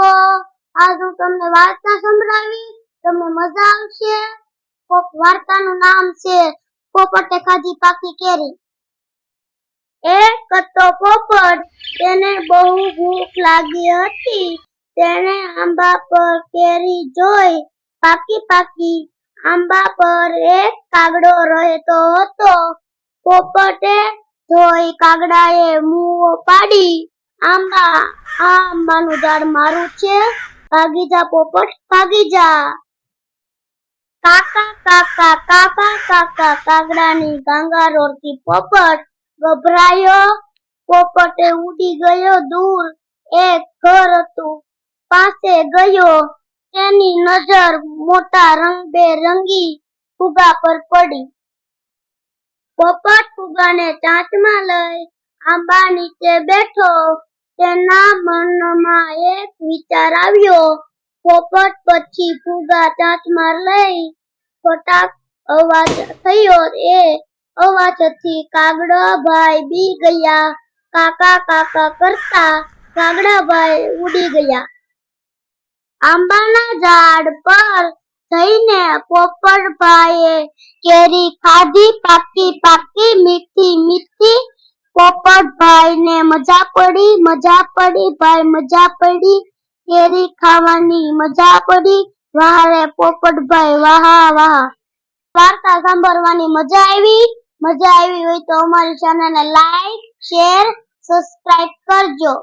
બાળકો આજ હું તમને વાર્તા સંભળાવી, તમને મજા આવશે. કોક વાર્તાનું નામ છે, પોપટે ખાધી પાકી કેરી. એક હતો પોપટ, તેને બહુ ભૂખ લાગી હતી. તેણે આંબા પર કેરી જોઈ, પાકી પાકી આંબા પર એક કાગડો રહેતો હતો. પોપટે જોઈ કાગડાએ મુઓ પાડી. આંબા આંબાનું ઝાડ મારું છે. ભાગી જા, પોપટ, ભાગી જા. કાકા કાકા કાકા કાકા, કાગડાની ગાંગારોરથી પોપટ ગભરાયો. પોપટે ઉડી ગયો દૂર. એક ઘર હતું. પાસે ગયો. તેની નજર મોટા રંગબેરંગી ફુગા પર પડી. પોપટ ફુગાને ચાંચમાં લઈ આંબા નીચે બેઠો. તેના મનમાં એક વિચાર આવ્યો. પોપટ પછી ફુગા ચાંચમાં લઈ ફટાક અવાજ થયો. એ અવાજથી કાગડા ભાઈ બી ગયા. કાકા કાકા કરતા કાગડા ભાઈ ઉડી ગયા. આંબાના ઝાડ પર જઈને પોપટભાઈએ કેરી ખાધી. પાકી પાકી મીઠી મીઠી મજા પડી મજા પડી, ભાઈ મજા પડી. કેરી ખાવાની મજા પડી. વાહ રે પોપટભાઈ વાહ વાહ. વાર્તા સાંભળવાની મજા આવી. મજા આવી હોય તો અમારી ચેનલને લાઈક શેર સબસ્ક્રાઇબ કરજો.